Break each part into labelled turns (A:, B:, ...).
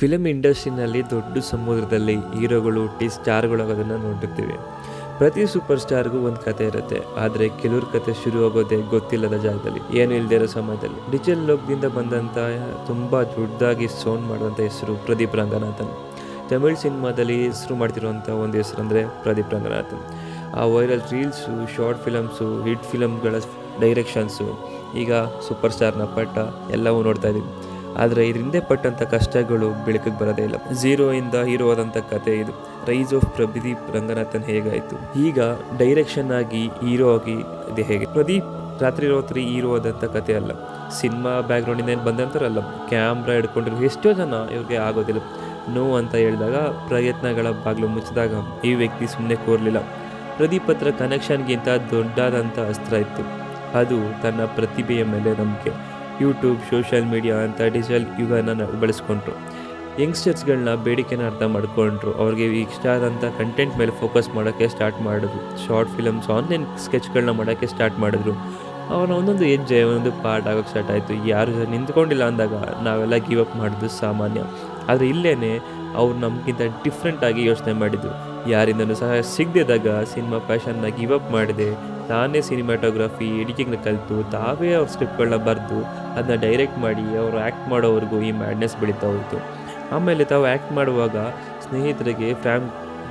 A: Film ಇಂಡಸ್ಟ್ರಿನಲ್ಲಿ ದೊಡ್ಡ ಸಮುದ್ರದಲ್ಲಿ ಹೀರೋಗಳು, ಟಿ ಸ್ಟಾರ್ಗಳು ಆಗೋದನ್ನು ನೋಡಿರ್ತೀವಿ ಪ್ರತಿ ಸೂಪರ್ ಸ್ಟಾರ್ಗೂ ಒಂದು ಕತೆ ಇರುತ್ತೆ. ಆದರೆ ಕೆಲವ್ರ ಕತೆ ಶುರು ಆಗೋದೇ ಗೊತ್ತಿಲ್ಲದ ಜಾಗದಲ್ಲಿ. ಏನು ಇಲ್ಲದೆ ಇರೋ ಸಮಯದಲ್ಲಿ. ಡಿಜಿಟಲ್ ಲೋಕದಿಂದ ಬಂದಂಥ ತುಂಬ ದೊಡ್ಡದಾಗಿ ಸೌಂಡ್ ಮಾಡಿದಂಥ ಹೆಸರು ಪ್ರದೀಪ್ ರಂಗನಾಥನ್. ತಮಿಳ್ ಸಿನಿಮಾದಲ್ಲಿ ಹೆಸರು ಮಾಡ್ತಿರುವಂಥ ಒಂದು ಹೆಸರು ಅಂದರೆ ಪ್ರದೀಪ್ ರಂಗನಾಥನ್. ಆ viral reels short films hit ಫಿಲಮ್ಗಳ directions ಈಗ ಸೂಪರ್ ಸ್ಟಾರ್ನ ಪಟ್ಟ ಎಲ್ಲವೂ ನೋಡ್ತಾ ಇದ್ದೀವಿ ಆದರೆ ಇದ್ರ ಹಿಂದೆ ಪಟ್ಟಂಥ ಕಷ್ಟಗಳು ಬೆಳಕಿಗೆ ಬರೋದೇ ಇಲ್ಲ. ಝೀರೋ ಇಂದ ಹೀರೋ ಆದಂಥ ಕತೆ ಇದು. ರೈಸ್ ಆಫ್ ಪ್ರದೀಪ್ ರಂಗನಾಥನ್ ಹೇಗಾಯಿತು? ಈಗ ಡೈರೆಕ್ಷನ್ ಆಗಿ ಹೀರೋ ಆಗಿ ಇದು ಹೇಗೆ? ಪ್ರದೀಪ್ ರಾತ್ರಿ ರಾತ್ರಿ ಹೀರೋ ಆದಂಥ ಕತೆ ಅಲ್ಲ. ಸಿನಿಮಾ ಬ್ಯಾಕ್ಗ್ರೌಂಡಿಂದ ಏನು ಬಂದಂತಾರಲ್ಲ ಕ್ಯಾಮ್ರಾ ಹಿಡ್ಕೊಂಡಿರೋ ಎಷ್ಟೋ ಜನ ಇವ್ರಿಗೆ ಆಗೋದಿಲ್ಲ. ನೋ ಅಂತ ಹೇಳಿದಾಗ ಪ್ರಯತ್ನಗಳ ಬಾಗಿಲು ಮುಚ್ಚಿದಾಗ ಈ ವ್ಯಕ್ತಿ ಸುಮ್ಮನೆ ಕೋರಲಿಲ್ಲ. ಪ್ರದೀಪ್ ಹತ್ರ ಕನೆಕ್ಷನ್ಗಿಂತ ದೊಡ್ಡಾದಂಥ ಅಸ್ತ್ರ ಇತ್ತು. ಅದು ತನ್ನ ಪ್ರತಿಭೆಯ ಮೇಲೆ ನಂಬಿಕೆ. ಯೂಟ್ಯೂಬ್, ಸೋಷಿಯಲ್ ಮೀಡಿಯಾ ಅಂತ ಡಿಜಿಟಲ್ ಯುಗನ ಬಳಸ್ಕೊಂಡ್ರು ಯಂಗ್ಸ್ಟರ್ಸ್ಗಳನ್ನ ಬೇಡಿಕೆನ ಅರ್ಥ ಮಾಡ್ಕೊಂಡ್ರು. ಅವ್ರಿಗೆ ಇಷ್ಟ ಆದಂಥ ಕಂಟೆಂಟ್ ಮೇಲೆ ಫೋಕಸ್ ಮಾಡೋಕ್ಕೆ ಸ್ಟಾರ್ಟ್ ಮಾಡಿದ್ರು. ಶಾರ್ಟ್ ಫಿಲಮ್ಸ್ ಆನ್ಲೈನ್ ಸ್ಕೆಚ್ಗಳನ್ನ ಮಾಡೋಕ್ಕೆ ಸ್ಟಾರ್ಟ್ ಮಾಡಿದ್ರು. ಅವನ ಒಂದೊಂದು ಹೆಜ್ಜೆ, ಒಂದೊಂದು ಪಾರ್ಟ್ ಆಗೋಕ್ಕೆ ಸ್ಟಾರ್ಟ್ ಆಯಿತು. ಯಾರು ನಿಂತ್ಕೊಂಡಿಲ್ಲ ಅಂದಾಗ ನಾವೆಲ್ಲ ಗಿವ್ ಅಪ್ ಮಾಡೋದು ಸಾಮಾನ್ಯ. ಆದರೆ ಇಲ್ಲೇ ಅವ್ರು ನಮಗಿಂತ ಡಿಫ್ರೆಂಟಾಗಿ ಯೋಚನೆ ಮಾಡಿದ್ರು. ಯಾರಿಂದನೂ ಸಹಾಯ ಸಿಗದಿದ್ದಾಗ ಸಿನಿಮಾ ಪ್ಯಾಷನ್ನ ಗಿವ್ ಅಪ್ ಮಾಡಿದೆ. ತಾನೇ ಸಿನಿಮಾಟೋಗ್ರಫಿ, ಎಡಿಟಿಂಗ್ನ ಕಲಿತು, ತಾವೇ ಅವ್ರ ಸ್ಕ್ರಿಪ್ಟ್ಗಳನ್ನ ಬರೆದು ಅದನ್ನ ಡೈರೆಕ್ಟ್ ಮಾಡಿ ಅವರು ಆ್ಯಕ್ಟ್ ಮಾಡೋವರೆಗೂ ಈ ಮ್ಯಾಡ್ನೆಸ್ ಬೆಳೀತಾ ಹೋಯಿತು. ಆಮೇಲೆ ತಾವು ಆ್ಯಕ್ಟ್ ಮಾಡುವಾಗ ಸ್ನೇಹಿತರಿಗೆ ಫ್ಯಾಮ್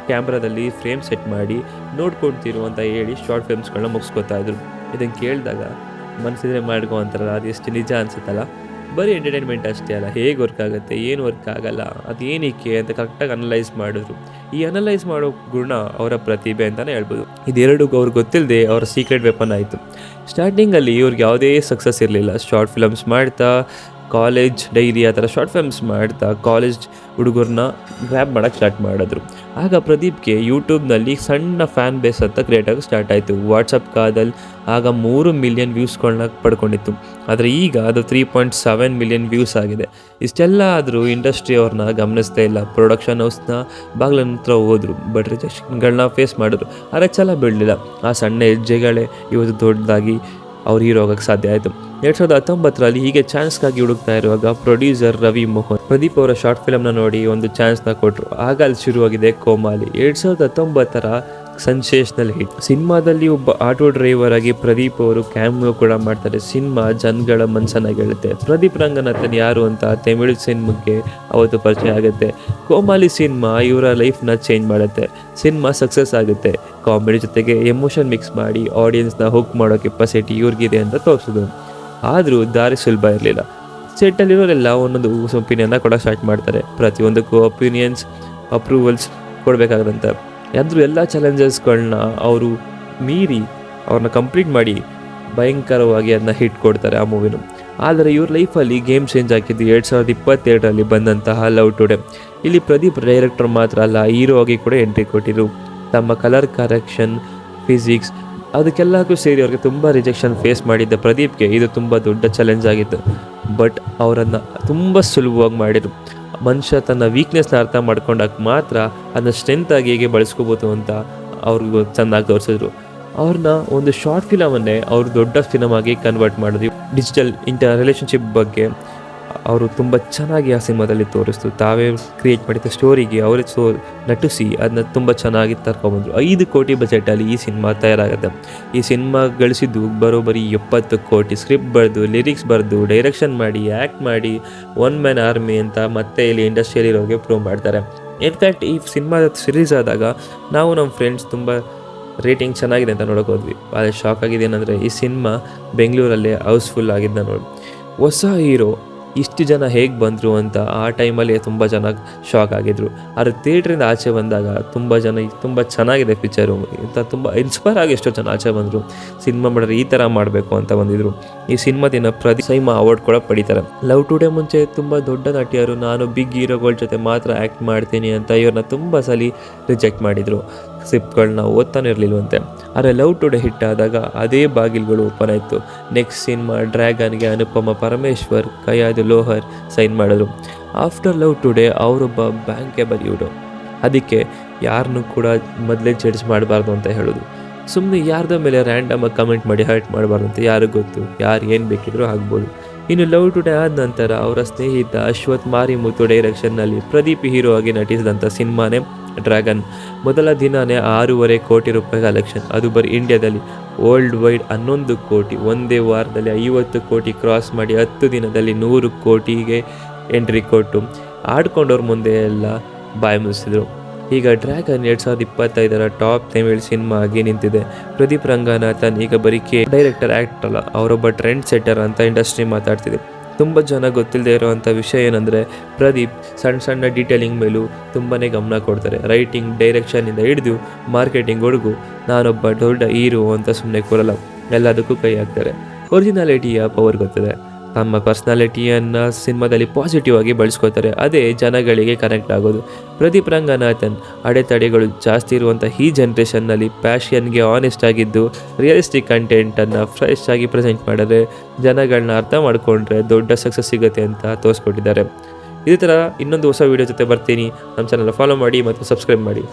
A: ಕ್ಯಾಮ್ರಾದಲ್ಲಿ ಫ್ರೇಮ್ ಸೆಟ್ ಮಾಡಿ ನೋಡ್ಕೊಳ್ತಿರು ಅಂತ ಹೇಳಿ ಶಾರ್ಟ್ ಫಿಲ್ಮ್ಸ್ಗಳನ್ನ ಮುಗಿಸ್ಕೊತಾ ಇದ್ರು. ಇದನ್ನು ಕೇಳಿದಾಗ ಮನಸ್ಸಿದ್ರೆ ಮಾಡ್ಕೊ ಅಂತಾರಲ್ಲ, ಅದು ಎಷ್ಟು ನಿಜ ಅನ್ಸುತ್ತಲ್ಲ? ಬರೀ ಎಂಟರ್ಟೈನ್ಮೆಂಟ್ ಅಷ್ಟೇ ಅಲ್ಲ, ಹೇಗೆ ವರ್ಕ್ ಆಗುತ್ತೆ, ಏನು ವರ್ಕ್ ಆಗಲ್ಲ, ಅದು ಏನಕ್ಕೆ ಅಂತ ಕರೆಕ್ಟಾಗಿ ಅನಲೈಸ್ ಮಾಡಿದ್ರು. ಈ ಅನಲೈಸ್ ಮಾಡೋ ಗುಣ ಅವರ ಪ್ರತಿಭೆ ಅಂತಲೇ ಹೇಳ್ಬೋದು. ಇದೆರಡು ಅವ್ರು ಗೊತ್ತಿಲ್ಲದೆ ಅವರ ಸೀಕ್ರೆಟ್ ವೆಪನ್ ಆಯಿತು. ಸ್ಟಾರ್ಟಿಂಗಲ್ಲಿ ಇವ್ರಿಗೆ ಯಾವುದೇ ಸಕ್ಸಸ್ ಇರಲಿಲ್ಲ. ಶಾರ್ಟ್ ಫಿಲಮ್ಸ್ ಮಾಡ್ತಾ ಕಾಲೇಜ್ ಡೈರಿ ಆ ಥರ ಶಾರ್ಟ್ ಫಿಲ್ಮ್ಸ್ ಮಾಡ್ತಾ ಕಾಲೇಜ್ ಹುಡುಗರನ್ನ ಗ್ರ್ಯಾಬ್ ಮಾಡೋಕ್ಕೆ ಸ್ಟಾರ್ಟ್ ಮಾಡಿದ್ರು. ಆಗ ಪ್ರದೀಪ್ಗೆ ಯೂಟ್ಯೂಬ್ನಲ್ಲಿ ಸಣ್ಣ ಫ್ಯಾನ್ ಬೇಸ್ ಅಂತ ಕ್ರಿಯೇಟ್ ಆಗಿ ಸ್ಟಾರ್ಟ್ ಆಯಿತು. ವಾಟ್ಸಪ್ ಕಾದಲ್ಲಿ ಆಗ ಮೂರು ಮಿಲಿಯನ್ ವ್ಯೂಸ್ಗಳನ್ನ ಪಡ್ಕೊಂಡಿತ್ತು. ಆದರೆ ಈಗ ಅದು three point seven million views ಆಗಿದೆ. ಇಷ್ಟೆಲ್ಲ ಆದರೂ ಇಂಡಸ್ಟ್ರಿ ಅವ್ರನ್ನ ಗಮನಿಸ್ತಾ ಇಲ್ಲ. ಪ್ರೊಡಕ್ಷನ್ ಹೌಸ್ನ ಬಾಗಿಲ ಹತ್ರ ಹೋದ್ರು. ಬಟ್ ರಿಜೆಕ್ಷನ್ಗಳನ್ನ ಫೇಸ್ ಮಾಡಿದ್ರು. ಆದರೆ ಛಲ ಬೀಳಲಿಲ್ಲ. ಆ ಸಣ್ಣ ಹೆಜ್ಜೆಗಳೇ ಇವತ್ತು ದೊಡ್ಡದಾಗಿ ಅವ್ರು ಹೀರೋ ಆಗೋಕ್ಕೆ ಸಾಧ್ಯ ಆಯಿತು. ಎರಡು ಸಾವಿರದ ಹತ್ತೊಂಬತ್ತರಲ್ಲಿ ಹೀಗೆ ಚಾನ್ಸ್ಗಾಗಿ ಹುಡುಕ್ತಾ ಇರುವಾಗ ಪ್ರೊಡ್ಯೂಸರ್ ರವಿ ಮೋಹನ್ ಪ್ರದೀಪ್ ಅವರ ಶಾರ್ಟ್ ಫಿಲಮ್ನ ನೋಡಿ ಒಂದು ಚಾನ್ಸ್ನ ಕೊಟ್ಟರು ಆಗ ಅಲ್ಲಿ ಶುರುವಾಗಿದೆ ಕೋಮಾಲಿ. ಎರಡ್ ಸಾವಿರದ ಹತ್ತೊಂಬತ್ತರ ಸೆನ್ಸೇಷನಲ್ ಹಿಟ್ ಸಿನಿಮಾದಲ್ಲಿ ಒಬ್ಬ ಆಟೋ ಡ್ರೈವರ್ ಆಗಿ ಪ್ರದೀಪ್ ಅವರು ಕ್ಯಾಮ್ಯೋ ಕೂಡ ಮಾಡ್ತಾರೆ. ಸಿನಿಮಾ ಜನಗಳ ಮನಸ್ಸನ್ನ ಗೆಳುತ್ತೆ ಪ್ರದೀಪ್ ರಂಗನಾಥನ್ ಯಾರು ಅಂತ ತಮಿಳು ಸಿನಿಮಾಗೆ ಅವತ್ತು ಪರಿಚಯ ಆಗುತ್ತೆ. ಕೋಮಾಲಿ ಸಿನಿಮಾ ಇವರ ಲೈಫ್ನ ಚೇಂಜ್ ಮಾಡುತ್ತೆ. ಸಿನಿಮಾ ಸಕ್ಸಸ್ ಆಗುತ್ತೆ. ಕಾಮಿಡಿ ಜೊತೆಗೆ ಎಮೋಷನ್ ಮಿಕ್ಸ್ ಮಾಡಿ ಆಡಿಯನ್ಸ್ನ ಹುಕ್ ಮಾಡೋ ಕೆಪಾಸಿಟಿ ಇವ್ರಿಗಿದೆ ಅಂತ ತೋರಿಸಿದ್ರು ಆದರೂ ದಾರಿ ಸುಲಭ ಇರಲಿಲ್ಲ. ಸೆಟ್ಟಲ್ಲಿರೋರೆಲ್ಲ ಒಂದೊಂದು ಒಪಿನಿಯನ್ನ ಕೊಡೋಕೆ ಸ್ಟಾರ್ಟ್ ಮಾಡ್ತಾರೆ. ಪ್ರತಿಯೊಂದಕ್ಕೂ ಒಪಿನಿಯನ್ಸ್ ಅಪ್ರೂವಲ್ಸ್ ಕೊಡಬೇಕಾಗದಂತೆ ಆದರೂ ಎಲ್ಲ ಚಾಲೆಂಜಸ್ಗಳನ್ನ ಅವರು ಮೀರಿ ಅವ್ರನ್ನ ಕಂಪ್ಲೀಟ್ ಮಾಡಿ ಭಯಂಕರವಾಗಿ ಅದನ್ನ ಹಿಟ್ ಕೊಡ್ತಾರೆ ಆ ಮೂವಿನು ಆದರೆ ಇವ್ರ ಲೈಫಲ್ಲಿ ಗೇಮ್ ಚೇಂಜ್ ಆಗಿದ್ದು ಎರಡು ಸಾವಿರದ ಇಪ್ಪತ್ತೆರಡರಲ್ಲಿ ಬಂದಂತಹ ಲವ್ ಟುಡೇ ಇಲ್ಲಿ ಪ್ರದೀಪ್ ಡೈರೆಕ್ಟರ್ ಮಾತ್ರ ಅಲ್ಲ ಹೀರೋ ಆಗಿ ಕೂಡ ಎಂಟ್ರಿ ಕೊಟ್ಟಿದ್ರು. ತಮ್ಮ ಕಲರ್ ಕರೆಕ್ಷನ್ ಫಿಸಿಕ್ಸ್ ಅದಕ್ಕೆಲ್ಲಕ್ಕೂ ಸೇರಿ ಅವ್ರಿಗೆ ತುಂಬ ರಿಜೆಕ್ಷನ್ ಫೇಸ್ ಮಾಡಿದ್ದ ಪ್ರದೀಪ್ಗೆ ಇದು ತುಂಬ ದೊಡ್ಡ ಚಾಲೆಂಜ್ ಆಗಿತ್ತು. ಬಟ್ ಅವರನ್ನು ತುಂಬ ಸುಲಭವಾಗಿ ಮಾಡಿದರು. ಮನುಷ್ಯ ತನ್ನ ವೀಕ್ನೆಸ್ನ ಅರ್ಥ ಮಾಡ್ಕೊಂಡಾಗ ಮಾತ್ರ ಅದನ್ನ ಸ್ಟ್ರೆಂತಾಗಿ ಹೇಗೆ ಬಳಸ್ಕೋಬೋದು ಅಂತ ಅವ್ರಿಗೂ ಚೆನ್ನಾಗಿ ತೋರಿಸಿದ್ರು. ಅವ್ರನ್ನ ಒಂದು ಶಾರ್ಟ್ ಫಿಲಮನ್ನೇ ಅವರು ದೊಡ್ಡ ಫಿಲಮ್ ಆಗಿ ಕನ್ವರ್ಟ್ ಮಾಡಿದ್ವಿ ಡಿಜಿಟಲ್ ಇಂಟರ್ ರಿಲೇಷನ್ಶಿಪ್ ಬಗ್ಗೆ ಅವರು ತುಂಬ ಚೆನ್ನಾಗಿ ಆ ಸಿನಿಮಾದಲ್ಲಿ ತೋರಿಸ್ತು. ತಾವೇ ಕ್ರಿಯೇಟ್ ಮಾಡಿದ ಸ್ಟೋರಿಗೆ ಅವರೇ ಸೋ, ನಟಿಸಿ ಅದನ್ನ ತುಂಬ ಚೆನ್ನಾಗಿ ತರ್ಕೊಬಂದರು ಐದು ಕೋಟಿ ಬಜೆಟಲ್ಲಿ ಈ ಸಿನಿಮಾ ತಯಾರಾಗುತ್ತೆ. ಈ ಸಿನಿಮಾ ಗಳಿಸಿದ್ದು ಬರೋಬ್ಬರಿ ಎಪ್ಪತ್ತು ಕೋಟಿ. ಸ್ಕ್ರಿಪ್ಟ್ ಬರೆದು ಲಿರಿಕ್ಸ್ ಬರೆದು ಡೈರೆಕ್ಷನ್ ಮಾಡಿ ಆ್ಯಕ್ಟ್ ಮಾಡಿ ಒನ್ ಮ್ಯಾನ್ ಆರ್ಮಿ ಅಂತ ಮತ್ತೆ ಇಲ್ಲಿ ಇಂಡಸ್ಟ್ರಿಯಲ್ಲಿ ಇರೋರಿಗೆ ಪ್ರೂವ್ ಮಾಡ್ತಾರೆ. ಇನ್ಫ್ಯಾಕ್ಟ್ ಈ ಸಿನಿಮಾ ಸಿರೀಸ್ ಆದಾಗ ನಾವು ನಮ್ಮ ಫ್ರೆಂಡ್ಸ್ ತುಂಬ ರೇಟಿಂಗ್ ಚೆನ್ನಾಗಿದೆ ಅಂತ ನೋಡೋಕೆ ಹೋದ್ವಿ. ಆದರೆ ಶಾಕ್ ಆಗಿದೆ ಏನಂದರೆ ಈ ಸಿನಿಮಾ ಬೆಂಗಳೂರಲ್ಲೇ ಹೌಸ್ಫುಲ್ ಆಗಿದ್ದ ನೋಡಿ. ಹೊಸ ಹೀರೋ ಇಷ್ಟು ಜನ ಹೇಗೆ ಬಂದರು ಅಂತ ಆ ಟೈಮಲ್ಲಿ ತುಂಬ ಜನ ಶಾಕ್ ಆಗಿದ್ರು. ಆದರೆ ಥಿಯೇಟ್ರಿಂದ ಆಚೆ ಬಂದಾಗ ತುಂಬ ಜನ ತುಂಬ ಚೆನ್ನಾಗಿದೆ ಪಿಕ್ಚರು ಅಂತ ತುಂಬ ಇನ್ಸ್ಪೈರ್ ಆಗಿ ಎಷ್ಟೋ ಜನ ಆಚೆ ಬಂದರು. ಸಿನಿಮಾ ಮಾಡಿದ್ರೆ ಈ ಥರ ಮಾಡಬೇಕು ಅಂತ ಬಂದಿದ್ರು. ಈ ಸಿನಿಮಾದಿನ ಪ್ರತಿ ಸೈಮಾ ಅವಾರ್ಡ್ ಕೂಡ ಪಡಿತಾರೆ. ಲವ್ ಟುಡೇ ಮುಂಚೆ ತುಂಬ ದೊಡ್ಡ ನಟಿಯರು, ನಾನು ಬಿಗ್ ಹೀರೋಗಳ ಜೊತೆ ಮಾತ್ರ ಆ್ಯಕ್ಟ್ ಮಾಡ್ತೀನಿ ಅಂತ ಇವ್ರನ್ನ ತುಂಬ ಸಲ ರಿಜೆಕ್ಟ್ ಮಾಡಿದರು. ಸ್ಕ್ರಿಪ್ಟ್ಗಳನ್ನ ಓದ್ತಾನೆ ಇರಲಿಲ್ವಂತೆ ಆದರೆ ಲವ್ ಟುಡೇ ಹಿಟ್ ಆದಾಗ ಅದೇ ಬಾಗಿಲುಗಳು ಓಪನ್ ಆಯಿತು. ನೆಕ್ಸ್ಟ್ ಸಿನಿಮಾ ಡ್ರ್ಯಾಗನ್ಗೆ ಅನುಪಮ ಪರಮೇಶ್ವರ್, ಕಯಾದು ಲೋಹರ್ ಸೈನ್ ಮಾಡಿದ್ರು. ಆಫ್ಟರ್ ಲವ್ ಟುಡೇ ಅವರೊಬ್ಬ ಬ್ಯಾಂಕ್ಗೆ ಬರೆಯೋರು ಅದಕ್ಕೆ ಯಾರನ್ನು ಕೂಡ ಮೊದಲೇ ಜಡ್ಜ್ ಮಾಡಬಾರ್ದು ಅಂತ ಹೇಳೋದು. ಸುಮ್ಮನೆ ಯಾರ್ದ ಮೇಲೆ ರ್ಯಾಂಡಮಾಗಿ ಕಮೆಂಟ್ ಮಾಡಿ ಹರ್ಟ್ ಮಾಡಬಾರ್ದು ಅಂತ ಯಾರಿಗೂ ಗೊತ್ತು. ಯಾರು ಏನು ಬೇಕಿದ್ರೂ ಆಗ್ಬೋದು ಇನ್ನು ಲವ್ ಟುಡೇ ಆದ ನಂತರ ಅವರ ಸ್ನೇಹಿತ ಅಶ್ವಥ್ ಮಾರಿಮುತ್ತು ಡೈರೆಕ್ಷನ್ನಲ್ಲಿ ಪ್ರದೀಪ್ ಹೀರೋ ಆಗಿ ನಟಿಸಿದಂಥ ಸಿನಿಮಾನೇ ಡ್ರ್ಯಾಗನ್ ಮೊದಲ ದಿನನೇ ಆರೂವರೆ ಕೋಟಿ ರೂಪಾಯಿ ಕಲೆಕ್ಷನ್ ಅದು ಬರೀ ಇಂಡಿಯಾದಲ್ಲಿ ವರ್ಲ್ಡ್ ವೈಡ್ ಹನ್ನೊಂದು ಕೋಟಿ, ಒಂದೇ ವಾರದಲ್ಲಿ ಐವತ್ತು ಕೋಟಿ ಕ್ರಾಸ್ ಮಾಡಿ ಹತ್ತು ದಿನದಲ್ಲಿ ನೂರು ಕೋಟಿಗೆ ಎಂಟ್ರಿ ಕೊಟ್ಟು ಆಡ್ಕೊಂಡವ್ರ ಮುಂದೆ ಎಲ್ಲ ಬಾಯಿ ಮುಗಿಸಿದ್ರು ಈಗ ಡ್ರ್ಯಾಗನ್ ಎರಡು ಸಾವಿರದ ಇಪ್ಪತ್ತೈದರ ಟಾಪ್ ತಮಿಳ್ ಸಿನಿಮಾ ಆಗಿ ನಿಂತಿದೆ. ಪ್ರದೀಪ್ ರಂಗನಾಥನ್ ಈಗ ಬರೀ ಕೆ ಡೈರೆಕ್ಟರ್ ಆ್ಯಕ್ಟರ್ ಅಲ್ಲ, ಅವರೊಬ್ಬ ಟ್ರೆಂಡ್ ಸೆಟ್ಟರ್ ಅಂತ ಇಂಡಸ್ಟ್ರಿ ಮಾತಾಡ್ತಿದೆ. ತುಂಬ ಜನ ಗೊತ್ತಿಲ್ಲದೆ ಇರುವಂಥ ವಿಷಯ ಏನಂದರೆ ಪ್ರದೀಪ್ ಸಣ್ಣ ಸಣ್ಣ ಡೀಟೇಲಿಂಗ್ ಮೇಲೂ ತುಂಬಾ ಗಮನ ಕೊಡ್ತಾರೆ. ರೈಟಿಂಗ್ ಡೈರೆಕ್ಷನಿಂದ ಹಿಡಿದು ಮಾರ್ಕೆಟಿಂಗ್ವರೆಗೂ ನಾನೊಬ್ಬ ದೊಡ್ಡ ಹೀರೋ ಅಂತ ಸುಮ್ಮನೆ ಕೂರಲ್ಲ. ಎಲ್ಲದಕ್ಕೂ ಕೈ ಹಾಕ್ತಾರೆ. ಒರಿಜಿನಾಲಿಟಿಯ ಪವರ್ ಗೊತ್ತಿದೆ. ತಮ್ಮ ಪರ್ಸ್ನಾಲಿಟಿಯನ್ನು ಸಿನಿಮಾದಲ್ಲಿ ಪಾಸಿಟಿವ್ ಆಗಿ ಬಳಸ್ಕೋತಾರೆ ಅದೇ ಜನಗಳಿಗೆ ಕನೆಕ್ಟ್ ಆಗೋದು. ಪ್ರದೀಪ್ ರಂಗನಾಥನ್ ಅಡೆತಡೆಗಳು ಜಾಸ್ತಿ ಇರುವಂಥ ಈ ಜನ್ರೇಷನ್ನಲ್ಲಿ ಪ್ಯಾಷನ್ಗೆ ಆನೆಸ್ಟ್ ಆಗಿದ್ದು ರಿಯಲಿಸ್ಟಿಕ್ ಕಂಟೆಂಟನ್ನು ಫ್ರೆಶ್ ಆಗಿ ಪ್ರೆಸೆಂಟ್ ಮಾಡಿದ್ರೆ ಜನಗಳನ್ನ ಅರ್ಥ ಮಾಡಿಕೊಂಡ್ರೆ ದೊಡ್ಡ ಸಕ್ಸಸ್ ಸಿಗುತ್ತೆ ಅಂತ ತೋರಿಸ್ಕೊಟ್ಟಿದ್ದಾರೆ. ಇದೇ ಥರ ಇನ್ನೊಂದು ಹೊಸ ವೀಡಿಯೋ ಜೊತೆ ಬರ್ತೀನಿ. ನಮ್ಮ ಚಾನಲ್ ಫಾಲೋ ಮಾಡಿ ಮತ್ತು ಸಬ್ಸ್ಕ್ರೈಬ್ ಮಾಡಿ.